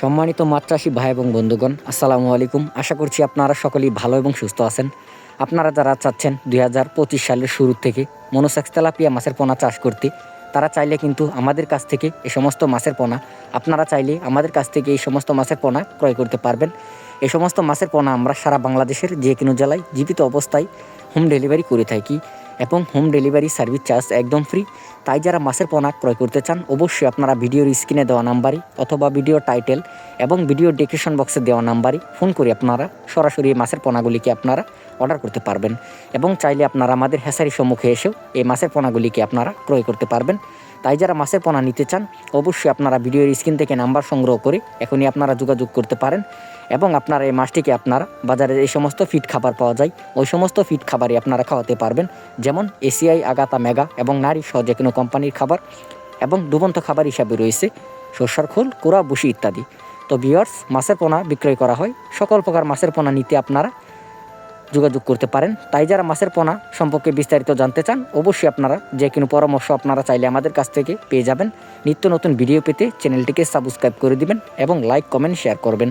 সম্মানিত চাষি ভাই এবং বন্ধুগণ, আসসালামু আলাইকুম। আশা করছি আপনারা সকলেই ভালো এবং সুস্থ আছেন। আপনারা যারা চাচ্ছেন দুই হাজার পঁচিশ সালের শুরু থেকে মনোসেক্স তেলাপিয়া মাছের পোনা চাষ করতে, তারা চাইলে কিন্তু আমাদের কাছ থেকে এই সমস্ত মাছের পোনা, আপনারা চাইলে আমাদের কাছ থেকে এই সমস্ত মাছের পোনা ক্রয় করতে পারবেন। এই সমস্ত মাছের পোনা আমরা সারা বাংলাদেশের যে কোনো জেলায় জীবিত অবস্থায় হোম ডেলিভারি করে থাকি। এবং হোম ডেলিভারি সার্ভিস চার্জ একদম ফ্রি তাই যারা মাছের পোনা ক্রয় করতে চান, অবশ্যই আপনারা ভিডিওর স্ক্রিনে দেওয়া নাম্বারে অথবা ভিডিও টাইটেল এবং ভিডিও ডেসক্রিপশন বক্সে দেওয়া নাম্বারে ফোন করে আপনারা সরাসরি এই মাছের পোনাগুলিকে আপনারা অর্ডার করতে পারবেন। এবং চাইলে আপনারা আমাদের হেসারি সম্মুখে এসেও এই মাছের পোনাগুলিকে আপনারা ক্রয় করতে পারবেন। তাই যারা মাছের পোনা নিতে চান, অবশ্যই আপনারা ভিডিওর স্ক্রিন থেকে নাম্বার সংগ্রহ করে এখনই আপনারা যোগাযোগ করতে পারেন। এবং আপনার এই মাছটিকে আপনারা বাজারে এই সমস্ত ফিট খাবার পাওয়া যায়, ওই সমস্ত ফিট খাবারই আপনারা খাওয়াতে পারবেন। যেমন এসিআই, আগাতা, মেগা এবং নারী সহ যে কোনো কোম্পানির খাবার এবং ডুবন্ত খাবার হিসাবে রয়েছে, সর্ষার খোল কোড়া বুসি ইত্যাদি। তো বিয়ার্স মাছের পোনা বিক্রয় করা হয়। সকল প্রকার মাছের পোনা নিতে আপনারা যোগাযোগ করতে পারেন। তাই যারা মাছের পোনা সম্পর্কে বিস্তারিত জানতে চান, অবশ্যই আপনারা যে কোনো পরামর্শ আপনারা চাইলে আমাদের কাছ থেকে পেয়ে যাবেন। নিত্য নতুন ভিডিও পেতে চ্যানেলটিকে সাবস্ক্রাইব করে দিবেন এবং লাইক, কমেন্ট, শেয়ার করবেন।